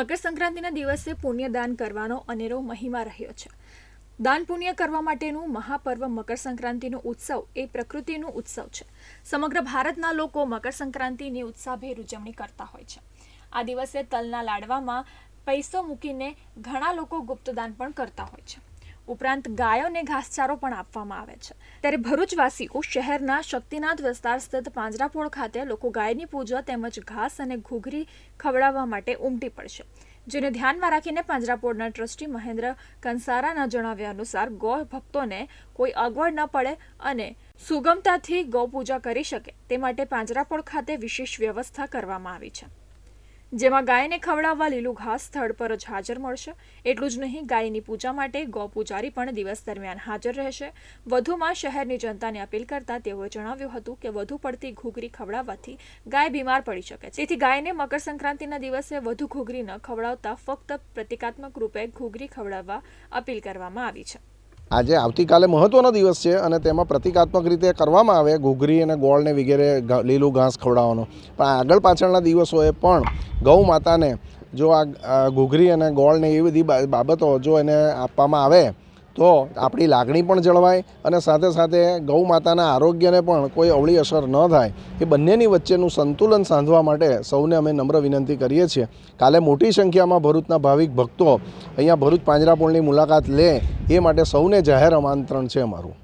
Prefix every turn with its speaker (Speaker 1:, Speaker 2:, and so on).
Speaker 1: મકર સંક્રાંતિના દિવસે પુણ્યદાન કરવાનો અનેરો મહિમા રહ્યો છે. દાન પુણ્ય કરવા માટેનું મહાપર્વ મકર સંક્રાંતિનો ઉત્સવ એ પ્રકૃતિનું ઉત્સવ છે. સમગ્ર ભારતના લોકો મકર સંક્રાંતિની ઉત્સાહભેર ઉજવણી કરતા હોય છે. આ દિવસે તલના લાડવામાં પૈસો મૂકીને ઘણા લોકો ગુપ્તદાન પણ કરતા હોય છે. ઉપરાંત ગાયોને ઘાસચારો પણ આપવામાં આવે છે. ત્યારે ભરૂચવાસીઓ શહેરના શક્તિનાથ વિસ્તાર સ્થિત પાંજરાપોળ ખાતે લોકો ગાયની પૂજા તેમજ ઘાસ અને ઘૂઘરી ખવડાવવા માટે ઉમટી પડશે. જેને ધ્યાનમાં રાખીને પાંજરાપોળના ટ્રસ્ટી મહેન્દ્ર કંસારાના જણાવ્યા અનુસાર ગૌ ભક્તોને કોઈ અગવડ ન પડે અને સુગમતાથી ગૌ પૂજા કરી શકે. તે માટે પાંજરાપોળ ખાતે વિશેષ વ્યવસ્થા કરવામાં આવી છે. જેમાં ગાયને ખવડાવવા લીલું ઘાસ સ્થળ પર જ હાજર મળશે. એટલું જ નહીં, ગાયની પૂજા માટે ગૌ પૂજારી પણ દિવસ દરમિયાન હાજર રહેશે. વધુમાં શહેરની જનતાને અપીલ કરતા તેઓએ જણાવ્યું હતું કે વધુ પડતી ઘૂઘરી ખવડાવવાથી ગાય બીમાર પડી શકે છે. તેથી ગાયને મકર સંક્રાંતિના દિવસે વધુ ઘૂઘરી ન ખવડાવતા ફક્ત પ્રતિકાત્મક રૂપે ઘૂઘરી ખવડાવવા અપીલ કરવામાં આવી છે.
Speaker 2: આજે આવતીકાલે મહત્ત્વનો દિવસ છે અને તેમાં પ્રતિકાત્મક રીતે કરવામાં આવે ઘૂઘરી અને ગોળને વગેરે લીલું ઘાસ ખવડાવવાનો. પણ આગળ પાછળના દિવસોએ પણ ગૌ માતાને જો આ ઘૂઘરી અને ગોળને એ બધી બાબતો જો એને આપવામાં આવે તો આપણી લાગણી પણ જળવાય અને સાથે સાથે ગૌ માતાના આરોગ્યને પણ કોઈ અવળી અસર ન થાય. એ બંનેની વચ્ચેનું સંતુલન સાંધવા માટે સૌને અમે નમ્ર વિનંતી કરીએ છીએ. કાલે મોટી સંખ્યામાં ભરૂચના ભાવિક ભક્તો અહીંયા ભરૂચ પાંજરાપોળની મુલાકાત લે એ માટે સૌને જાહેર આમંત્રણ છે અમારું.